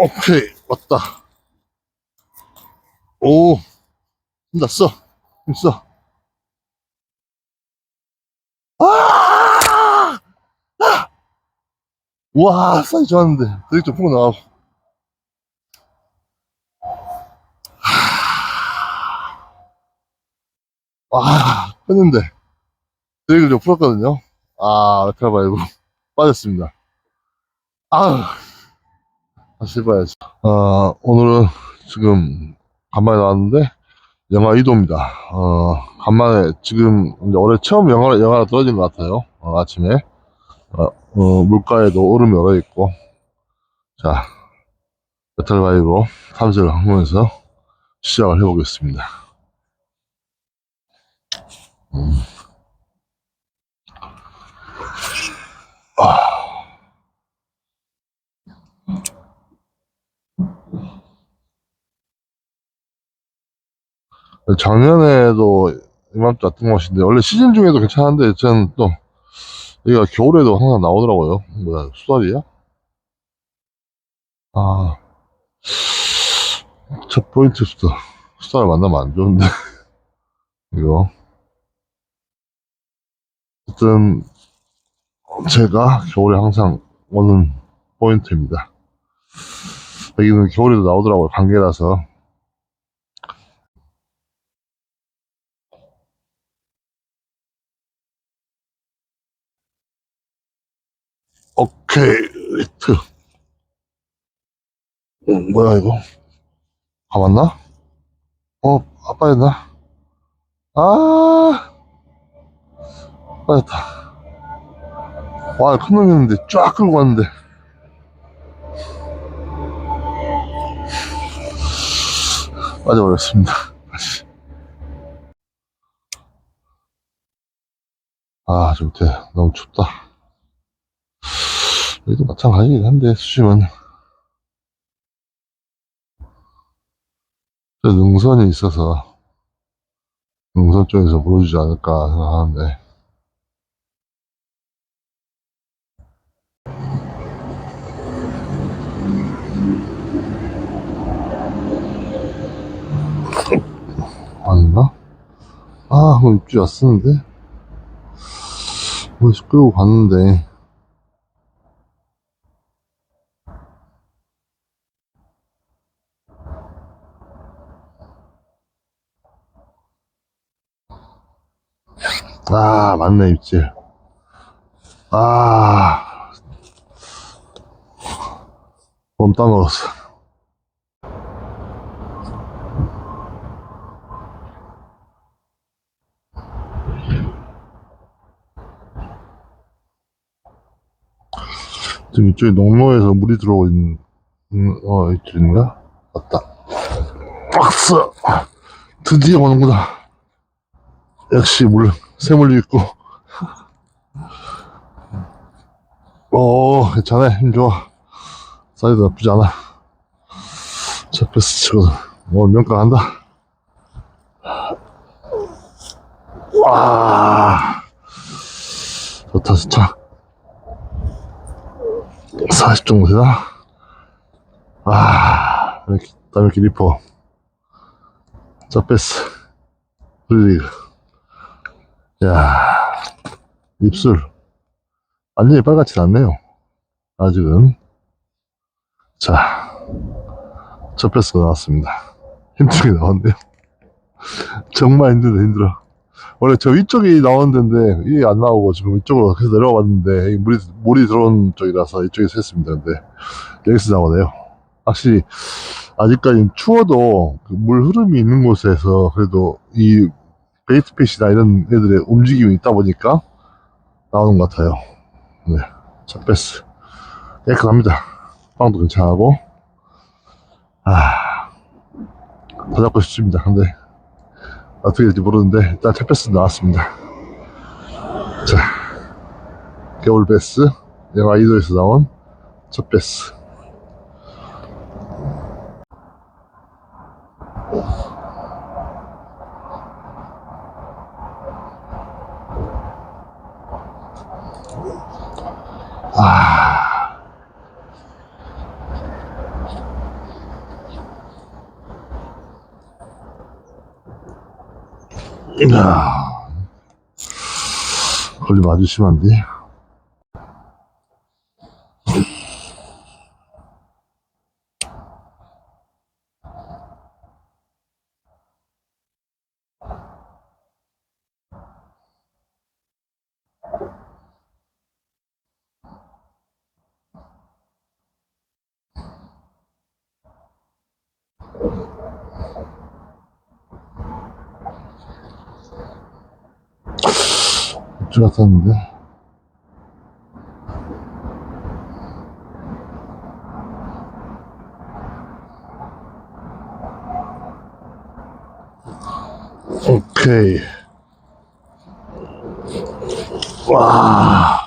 오케이, 왔다. 오, 힘났어. 힘써. 아! 아! 와, 사이 좋았는데. 드랙 좀 풀고 나가고. 아, 했는데. 드랙을 좀 풀었거든요. 아, 메탈 바이브. 빠졌습니다. 아우. 다시 해봐야지. 아, 오늘은 지금 간만에 나왔는데, 영하 2도입니다. 어, 간만에 지금 이제 올해 처음 영하, 영하가 떨어진 것 같아요. 어, 아침에. 어, 어, 물가에도 얼음이 얼어있고. 자, 메탈 바이브로 탐색을 하면서 시작을 해보겠습니다. 음. 작년에도 이맘때 왔던 것인데 원래 시즌 중에도 괜찮은데 저는 또 여기가 겨울에도 항상 나오더라고요. 뭐야 수달이야? 아첫 포인트부터 수달 만나면 안 좋은데. 이거. 어쨌든 제가 겨울에 항상 오는 포인트입니다. 여기는 겨울에도 나오더라고요 관계라서 오케이, 리트. 어, 뭐야, 이거? 가봤나? 어, 아빠였나? 아, 빠졌다. 와, 큰 놈이었는데 쫙 끌고 왔는데. 빠져버렸습니다. 다시. 아, 좀 돼. 너무 춥다. 여기도 마찬가지긴 한데, 수심은. 저 능선이 있어서, 능선 쪽에서 물어주지 않을까 생각하는데, 아닌가? 아, 한번 입주 왔었는데? 어디서 끌고 갔는데, 아, 맞네, 입질. 아, 몸 따먹었어. 지금 이쪽에 농로에서 물이 들어오고 있는, 음, 어, 이쪽인가? 맞다. 박스! 드디어 오는구나. 역시 물, 새물도 있고. 오, 괜찮아. 힘 좋아. 사이즈 나쁘지 않아. 잡혔어, 치거든. 오늘 명가 간다. 와. 좋다, 좋다. 40 정도 되나? 아, 다음에 리퍼. 잡혔어. 그리고 야 입술. 완전히 빨갛지 않네요. 아직은. 자 접혀서 나왔습니다. 힘들게 나왔네요. 정말 힘들어 힘들어. 원래 저 위쪽이 나오는 데인데 이게 안 나오고 지금 이쪽으로 계속 내려와 봤는데 이 물이, 물이 들어온 쪽이라서 이쪽에서 했습니다. 근데 여기서 나오네요. 확실히 아직까지는 추워도 그 물 흐름이 있는 곳에서 그래도 이 베이트핏이나 이런 애들의 움직임이 있다 보니까 나오는 것 같아요. 네. 자, 패스. 깨끗합니다. 빵도 괜찮고. 아, 더 잡고 싶습니다. 근데, 어떻게 될지 모르는데, 일단 첫 패스 나왔습니다. 자, 겨울 패스. 영하 2도에서 나온 첫 패스. 야 걸리 맞으시면 안 돼. 입주 같았는데. 오케이. 와.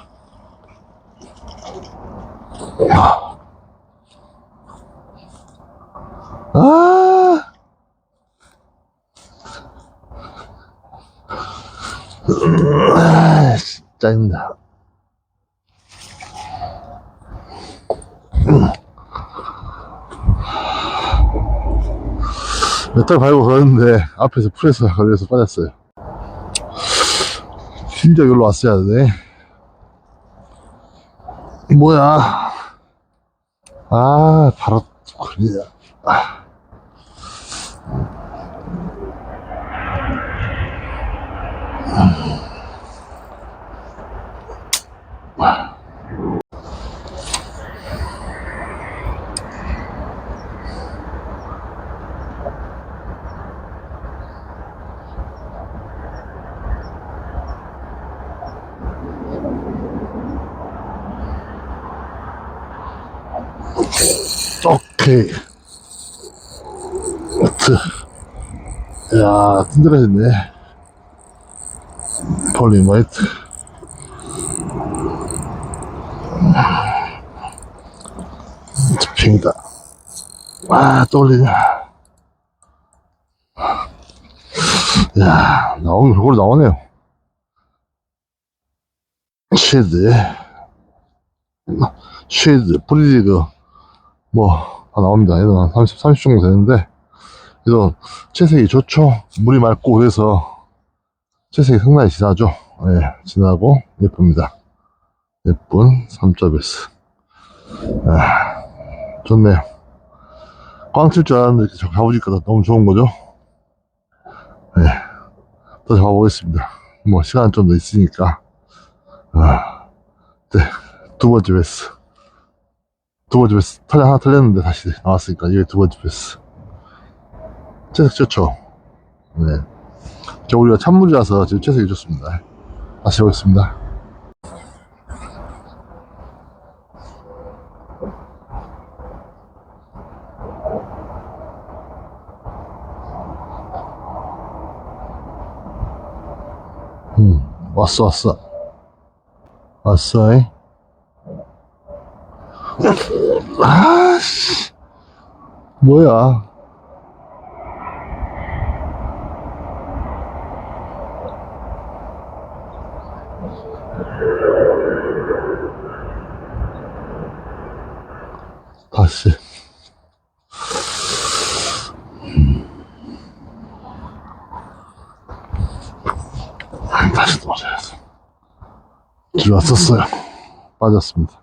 아, 짜증나. 몇달 밟고 걸었는데 앞에서 프레스 걸려서 빠졌어요. 진짜 여기로 왔어야 돼. 뭐야. 아, 바로, 그래. 오케이. 어트. 야, 든든해졌네. 폴링 화이트. 핑이다. 아, 떠올리냐. 야, 나오긴 그걸 나오네요. 쉐드. 쉐드, 프리리그. 뭐, 다 나옵니다. 얘도 한 30, 30 정도 되는데, 그래도 채색이 좋죠. 물이 맑고 그래서 채색이 상당히 진하죠. 예, 진하고 예쁩니다. 예쁜 3.S. 아, 좋네요. 꽝칠 줄 알았는데 이렇게 잡아보니까 너무 좋은 거죠. 예, 더 잡아보겠습니다. 뭐, 시간 좀 더 있으니까. 아, 네, 두 번째 베스. 두 번째 베스. 털이 하나 털렸는데 다시 나왔으니까 이게 두 번째 베스. 채색 좋죠? 네. 겨울이가 찬물이라서 지금 채색이 좋습니다. 다시 보겠습니다. 음, 왔어, 왔어. 왔어, 이. 아씨. 뭐야. 다시. 다시 도와줘야지. 들어왔었어요. 빠졌습니다.